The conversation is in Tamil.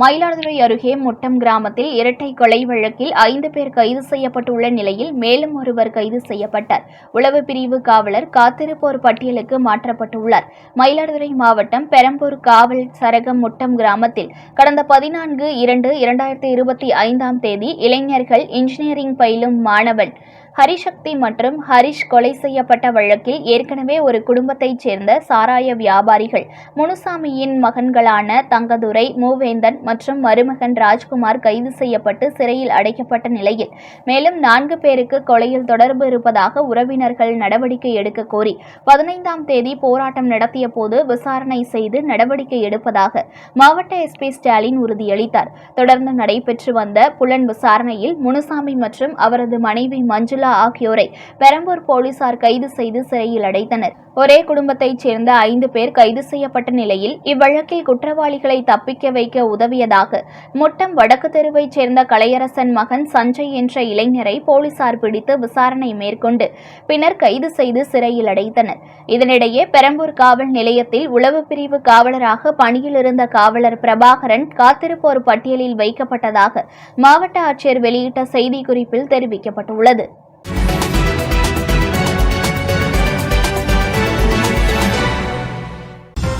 Mayiladuthurai அருகே முட்டம் கிராமத்தில் இரட்டை கொலை வழக்கில் ஐந்து பேர் கைது செய்யப்பட்டுள்ள நிலையில் மேலும் ஒருவர் கைது செய்யப்பட்டார். உளவு பிரிவு காவலர் காத்திருப்போர் பட்டியலுக்கு மாற்றப்பட்டுள்ளார். மயிலாடுதுறை மாவட்டம் பெரம்பூர் காவல் சரகம் முட்டம் கிராமத்தில் கடந்த பதினான்கு இரண்டு இரண்டாயிரத்தி இருபத்தி ஐந்தாம் தேதி இளைஞர்கள் இன்ஜினியரிங் பயிலும் மாணவன் ஹரிசக்தி மற்றும் ஹரிஷ் கொலை செய்யப்பட்ட வழக்கில் ஏற்கனவே ஒரு குடும்பத்தைச் சேர்ந்த சாராய வியாபாரிகள் முனுசாமியின் மகன்களான தங்கதுரை மூவேந்தன் மற்றும் மருமகன் ராஜ்குமார் கைது செய்யப்பட்டு சிறையில் அடைக்கப்பட்ட நிலையில் மேலும் நான்கு பேருக்கு கொலையில் தொடர்பு இருப்பதாக உறவினர்கள் நடவடிக்கை எடுக்க கோரி பதினைந்தாம் தேதி போராட்டம் நடத்திய போது விசாரணை செய்து நடவடிக்கை எடுப்பதாக மாவட்ட எஸ்பி ஸ்டாலின் உறுதியளித்தார். தொடர்ந்து நடைபெற்று வந்த புலன் விசாரணையில் முனுசாமி மற்றும் அவரது மனைவி மஞ்சள் ஆகியோரை பெரம்பூர் போலீசார் கைது செய்து சிறையில் அடைத்தனர். ஒரே குடும்பத்தைச் சேர்ந்த ஐந்து பேர் கைது செய்யப்பட்ட நிலையில் இவ்வழக்கில் குற்றவாளிகளை தப்பிக்க வைக்க உதவியதாக முட்டம் வடக்கு தெருவைச் சேர்ந்த கலையரசன் மகன் சஞ்சய் என்ற இளைஞரை போலீசார் பிடித்து விசாரணை மேற்கொண்டு பின்னர் கைது செய்து சிறையில் அடைத்தனர். இதனிடையே பெரம்பூர் காவல் நிலையத்தில் உளவு பிரிவு காவலராக பணியில் இருந்த காவலர் பிரபாகரன் காத்திருப்போர் பட்டியலில் வைக்கப்பட்டதாக மாவட்ட ஆட்சியர் வெளியிட்ட செய்திக்குறிப்பில் தெரிவிக்கப்பட்டுள்ளது.